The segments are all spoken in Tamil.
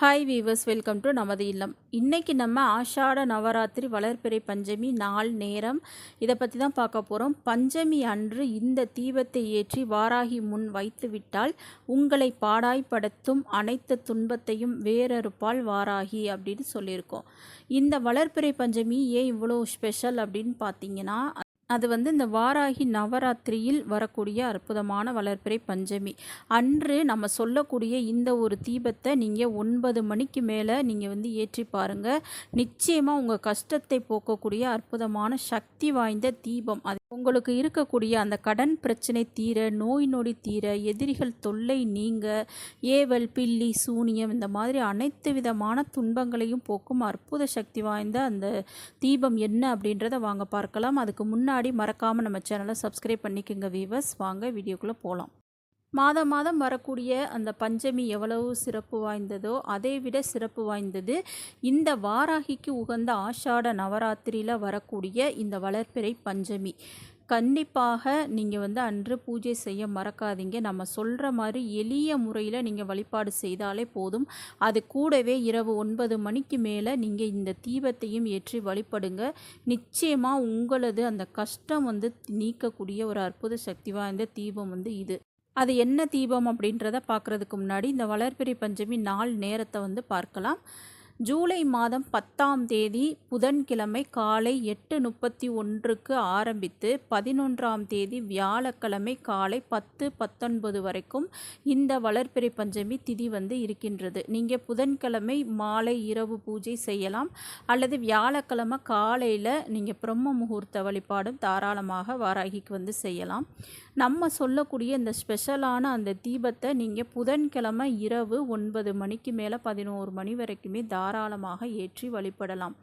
ஹாய் வீவர்ஸ் வெல்கம் டு நமது இல்லம். இன்றைக்கி நம்ம ஆஷாட நவராத்திரி வளர்பிறை பஞ்சமி நாள் நேரம். இதை பற்றி தான் பார்க்க போகிறோம் பஞ்சமி அன்று இந்த தீபத்தை ஏற்றி வாராகி முன் வைத்துவிட்டால் உங்களை பாடாய்படுத்தும் அனைத்து துன்பத்தையும் வேறறுப்பால் வாராகி அப்படின்னு சொல்லியிருக்கோம். இந்த வளர்பிறை பஞ்சமி ஏன் இவ்வளோ ஸ்பெஷல் அப்படின்னு பார்த்தீங்கன்னா அது வந்து இந்த வாராகி நவராத்திரியில் வரக்கூடிய அற்புதமான வளர்ப்பிறை பஞ்சமி. அன்று நம்ம சொல்லக்கூடிய இந்த ஒரு தீபத்தை நீங்கள் ஒன்பது மணிக்கு மேலே நீங்கள் வந்து ஏற்றி பாருங்கள் நிச்சயமாக உங்கள் கஷ்டத்தை போக்கக்கூடிய அற்புதமான சக்தி வாய்ந்த தீபம். அது உங்களுக்கு இருக்கக்கூடிய அந்த கடன் பிரச்சனை தீர நோய் நொடி தீர எதிரிகள் தொல்லை நீங்க ஏவல் பில்லி சூனியம் இந்த மாதிரி அனைத்து விதமான துன்பங்களையும் போக்கும் அற்புத சக்தி வாய்ந்த அந்த தீபம் என்ன அப்படின்றத வாங்க பார்க்கலாம். அதுக்கு முன்னாடி மறக்காமல் நம்ம சேனலை சப்ஸ்கிரைப் பண்ணிக்கோங்க வீவர்ஸ் வாங்க வீடியோக்குள்ளே போகலாம் மாதம் மாதம் வரக்கூடிய அந்த பஞ்சமி எவ்வளவு சிறப்பு வாய்ந்ததோ அதை விட சிறப்பு வாய்ந்தது. இந்த வாராகிக்கு உகந்த ஆஷாட நவராத்திரியில் வரக்கூடிய இந்த வளர்ப்பிறை பஞ்சமி. கண்டிப்பாக நீங்கள் வந்து அன்று பூஜை செய்ய மறக்காதீங்க. நம்ம சொல்கிற மாதிரி எளிய முறையில் நீங்கள் வழிபாடு செய்தாலே போதும். அது கூடவே இரவு ஒன்பது மணிக்கு மேலே நீங்கள் இந்த தீபத்தையும் ஏற்றி வழிபடுங்க. நிச்சயமாக உங்களது அந்த கஷ்டம் வந்து நீக்கக்கூடிய ஒரு அற்புத சக்தி வாய்ந்த தீபம் வந்து இது. அது என்ன தீபம் அப்படின்றத பார்க்குறதுக்கு முன்னாடி இந்த வளர்பிறை பஞ்சமி நாள் நேரத்தை வந்து பார்க்கலாம். ஜூலை மாதம் பத்தாம் தேதி புதன்கிழமை காலை எட்டு முப்பத்தி ஒன்றுக்கு ஆரம்பித்து பதினொன்றாம் தேதி வியாழக்கிழமை காலை பத்து பத்தொன்பது வரைக்கும் இந்த வளர்பிறை பஞ்சமி திதி வந்து இருக்கின்றது. நீங்கள் புதன்கிழமை மாலை இரவு பூஜை செய்யலாம். அல்லது வியாழக்கிழமை காலையில் நீங்கள் பிரம்ம முகூர்த்த வழிபாடும் தாராளமாக வாராகிக்கு வந்து செய்யலாம். நம்ம சொல்லக்கூடிய இந்த ஸ்பெஷலான அந்த தீபத்தை நீங்கள் புதன்கிழமை இரவு ஒன்பது மணிக்கு மேலே பதினோரு மணி வரைக்குமே தாராளமாக ஏற்றி வழிபடலாம்.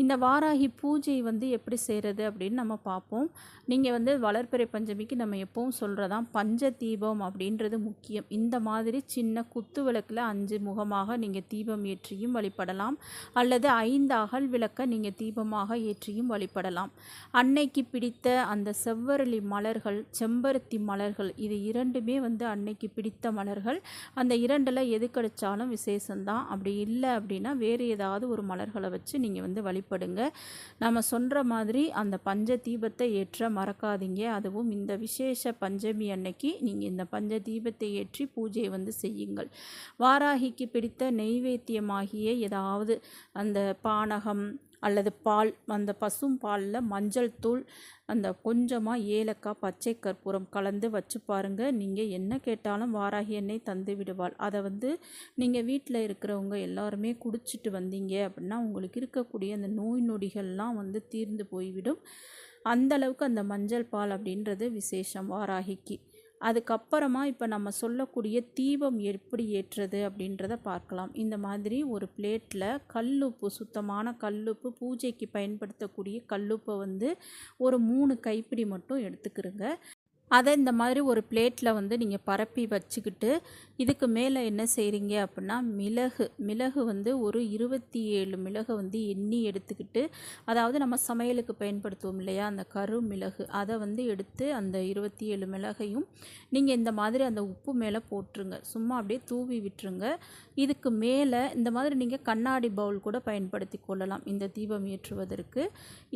இந்த வாராகி பூஜை வந்து எப்படி செய்கிறது அப்படின்னு நம்ம பார்ப்போம். நீங்கள் வந்து வளர்ப்பிறை பஞ்சமிக்கு நம்ம எப்பவும் சொல்கிறதான் பஞ்ச தீபம் அப்படின்றது முக்கியம். இந்த மாதிரி சின்ன குத்து விளக்கில் அஞ்சு முகமாக நீங்கள் தீபம் ஏற்றியும் வழிபடலாம். அல்லது ஐந்து அகல் விளக்க நீங்கள் தீபமாக ஏற்றியும் வழிபடலாம். அன்னைக்கு பிடித்த அந்த செவ்வரளி மலர்கள் செம்பருத்தி மலர்கள் இது இரண்டுமே வந்து அன்னைக்கு பிடித்த மலர்கள். அந்த இரண்டில் எது கிடைச்சாலும் விசேஷம்தான். அப்படி இல்லை அப்படின்னா வேறு ஏதாவது ஒரு மலர்களை வச்சு நீங்கள் வந்து வழி வழிபடுங்க நம்ம சொல்கிற மாதிரி அந்த பஞ்ச தீபத்தை ஏற்ற மறக்காதீங்க. அதுவும் இந்த விசேஷ பஞ்சமி அன்னைக்கு நீங்கள் இந்த பஞ்ச தீபத்தை ஏற்றி பூஜையை வந்து செய்யுங்கள். வாராகிக்கு பிடித்த நெய்வேத்தியமாகிய ஏதாவது அந்த பானகம் அல்லது பால் அந்த பசும் பாலில் மஞ்சள் தூள் அந்த கொஞ்சமாக ஏலக்காய் பச்சை கற்பூரம் கலந்து வச்சு பாருங்கள் நீங்கள் என்ன கேட்டாலும் வாராகி எண்ணெய் தந்து விடுவாள். அதை வந்து நீங்கள் வீட்டில் இருக்கிறவங்க எல்லாருமே குடிச்சிட்டு வந்தீங்க அப்படின்னா உங்களுக்கு இருக்கக்கூடிய அந்த நோய் நொடிகள்லாம் வந்து தீர்ந்து போய்விடும். அந்தளவுக்கு அந்த மஞ்சள் பால் அப்படின்றது விசேஷம் வாராகிக்கு. அதுக்கப்புறமா இப்போ நம்ம சொல்லக்கூடிய தீபம் எப்படி ஏற்றுறது அப்படின்றத பார்க்கலாம். இந்த மாதிரி ஒரு பிளேட்டில் கல்லுப்பு சுத்தமான கல்லுப்பு பூஜைக்கு பயன்படுத்தக்கூடிய கல்லுப்பை வந்து ஒரு மூணு கைப்பிடி மட்டும் எடுத்துக்கிருங்க அதை இந்த மாதிரி ஒரு பிளேட்டில் வந்து நீங்கள் பரப்பி வச்சுக்கிட்டு இதுக்கு மேலே என்ன செய்கிறீங்க அப்படின்னா மிளகு மிளகு வந்து ஒரு இருபத்தி ஏழு மிளகு வந்து எண்ணி எடுத்துக்கிட்டு அதாவது நம்ம சமையலுக்கு பயன்படுத்துவோம் இல்லையா அந்த கரு மிளகு அதை வந்து எடுத்து அந்த இருபத்தி ஏழு மிளகையும் நீங்கள் இந்த மாதிரி அந்த உப்பு மேலே போட்டுருங்க. சும்மா அப்படியே தூவி விட்டுருங்க. இதுக்கு மேலே இந்த மாதிரி நீங்கள் கண்ணாடி பவுல் கூட பயன்படுத்தி கொள்ளலாம் இந்த தீபம் ஏற்றுவதற்கு.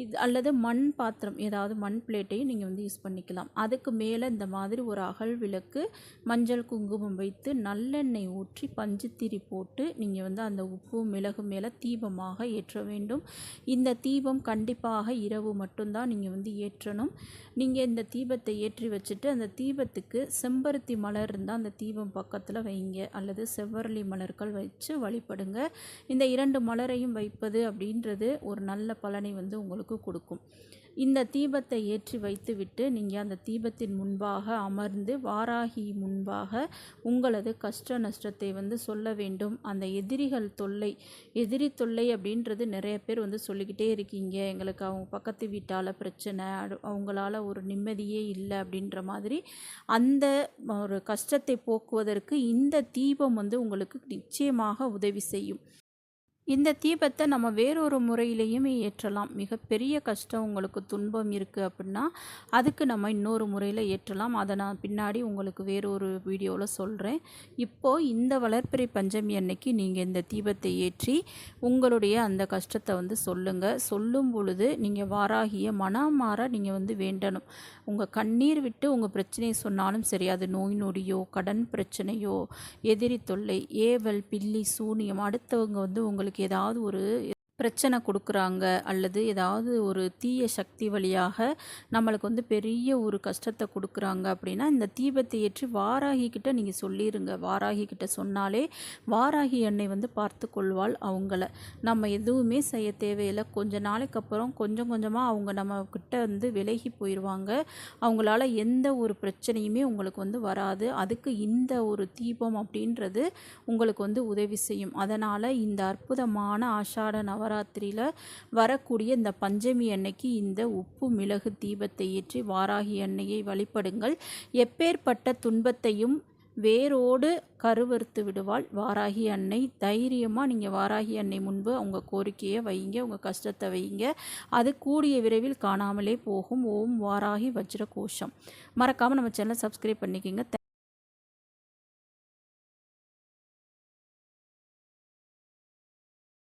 இது அல்லது மண் பாத்திரம் ஏதாவது மண் பிளேட்டையும் நீங்கள் வந்து யூஸ் பண்ணிக்கலாம். அதுக்கு மேலே இந்த மாதிரி ஒரு அகல் விளக்கு மஞ்சள் குங்குமம் வைத்து நல்லெண்ணெய் ஊற்றி பஞ்சுத்திரி போட்டு நீங்கள் வந்து அந்த உப்பு மிளகு மேலே தீபமாக ஏற்ற வேண்டும். இந்த தீபம் கண்டிப்பாக இரவு மட்டும்தான் நீங்கள் வந்து ஏற்றணும். நீங்கள் இந்த தீபத்தை ஏற்றி வச்சுட்டு அந்த தீபத்துக்கு செம்பருத்தி மலர் இருந்தால் அந்த தீபம் பக்கத்தில் வைங்க. அல்லது செவ்வரளி மலர்கள் வச்சு வழிபடுங்க. இந்த இரண்டு மலரையும் வைப்பது அப்படின்றது ஒரு நல்ல பலனை வந்து உங்களுக்கு கொடுக்கும். இந்த தீபத்தை ஏற்றி வைத்துவிட்டு நீங்கள் அந்த தீபத்தின் முன்பாக அமர்ந்து வாராகி முன்பாக உங்களது கஷ்ட நஷ்டத்தை வந்து சொல்ல வேண்டும். அந்த எதிரிகள் தொல்லை எதிரி தொல்லை அப்படின்றது நிறைய பேர் வந்து சொல்லிக்கிட்டே இருக்கீங்க. எங்களுக்கு அவங்க பக்கத்து வீட்டால் பிரச்சனை அவங்களால ஒரு நிம்மதியே இல்லை அப்படின்ற மாதிரி அந்த ஒரு கஷ்டத்தை போக்குவதற்கு இந்த தீபம் வந்து உங்களுக்கு நிச்சயமாக உதவி செய்யும். இந்த தீபத்தை நம்ம வேறொரு முறையிலையுமே ஏற்றலாம். மிகப்பெரிய கஷ்டம் உங்களுக்கு துன்பம் இருக்குது அப்படின்னா அதுக்கு நம்ம இன்னொரு முறையில் ஏற்றலாம். அதை நான் பின்னாடி உங்களுக்கு வேறொரு வீடியோவில் சொல்கிறேன் இப்போது இந்த வளர்ப்பிறை பஞ்சமி அன்னைக்கு நீங்கள் இந்த தீபத்தை ஏற்றி உங்களுடைய அந்த கஷ்டத்தை வந்து சொல்லுங்கள் சொல்லும் பொழுது நீங்கள் வாராகிய மனமாற நீங்கள் வந்து வேண்டணும். உங்கள் கண்ணீர் விட்டு உங்கள் பிரச்சனையை சொன்னாலும் சரி அது நோய் நொடியோ கடன் பிரச்சனையோ எதிரி தொல்லை ஏவல் பில்லி சூனியம் அடுத்தவங்க வந்து உங்களுக்கு ஏதாவது ஒரு பிரச்சனை கொடுக்குறாங்க அல்லது ஏதாவது ஒரு தீய சக்தி வழியாக நம்மளுக்கு வந்து பெரிய ஒரு கஷ்டத்தை கொடுக்குறாங்க அப்படின்னா இந்த தீபத்தை ஏற்றி வாராகி கிட்ட நீங்கள் சொல்லிடுங்க வாராகி கிட்ட சொன்னாலே வாராகி எண்ணெய் வந்து பார்த்து கொள்வாள் அவங்கள. நம்ம எதுவுமே செய்ய தேவையில்லை. கொஞ்ச நாளைக்கு அப்புறம் கொஞ்சம் கொஞ்சமாக அவங்க நம்ம கிட்ட வந்து விலகி போயிடுவாங்க அவங்களால எந்த ஒரு பிரச்சனையுமே உங்களுக்கு வந்து வராது. அதுக்கு இந்த ஒரு தீபம் அப்படின்றது உங்களுக்கு வந்து உதவி செய்யும். அதனால் இந்த அற்புதமான ஆஷாட நவராத்திரியில் வரக்கூடிய இந்த பஞ்சமி அன்னைக்கு இந்த உப்பு மிளகு தீபத்தை ஏற்றி வாராகி அன்னையை வழிபடுங்கள். எப்பேற்பட்ட துன்பத்தையும் வேரோடு கருவறுத்து விடுவாள். வாராகி அன்னை தைரியமாக நீங்கள் வாராகி அன்னை முன்பு உங்கள் கோரிக்கையை வைங்க உங்கள் கஷ்டத்தை வைங்க. அது கூடிய விரைவில் காணாமலே போகும். ஓம் வாராகி வஜ்ர கோஷம் மறக்காமல் நம்ம சேனலை சப்ஸ்கிரைப் பண்ணிக்கோங்க.